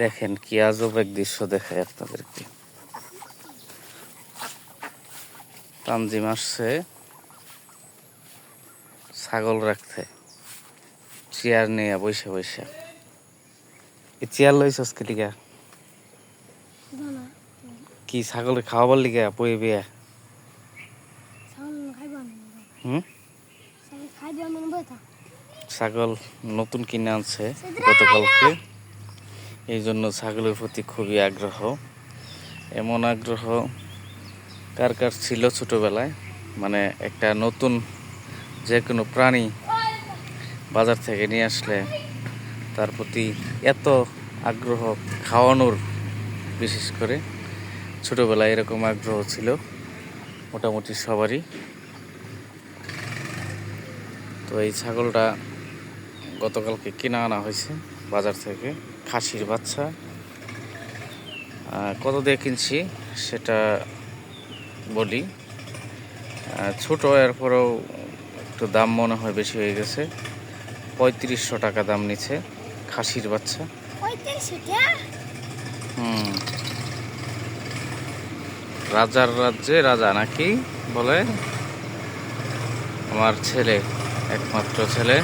দেখেন কি আজব এক দৃশ্য দেখায় আপনাদেরকে। তানজিম আসছে ছাগল রাখতে। চেয়ার নিয়ে বসে বসে। এই চেয়ার লইছস কে লিগা? কি ছাগল খাওয়াবার লিগা বই বিয়া হুম? ছাগল নতুন কিনে আনছে গতকালকে। এই জন্য ছাগলের প্রতি খুবই আগ্রহ। এমন আগ্রহ কার কার ছিল ছোটোবেলায়? মানে একটা নতুন যে কোনো প্রাণী বাজার থেকে নিয়ে আসলে তার প্রতি এত আগ্রহ খাওয়ানোর, বিশেষ করে ছোটোবেলায় এরকম আগ্রহ ছিল মোটামুটি সবারই। তো এই ছাগলটা গতকালকে কিনে আনা হয়েছে বাজার থেকে খাসির বাচ্চা। কত দিয়ে কিনছি সেটা বলি। ছোট এরপরেও একটু দাম মনে হয় বেশি হয়ে গেছে। পঁয়ত্রিশশো টাকা দাম নিচ্ছে খাসির বাচ্চা। হুম। রাজার রাজ্যে রাজা নাকি বলে? আমার ছেলে একমাত্র ছেলে।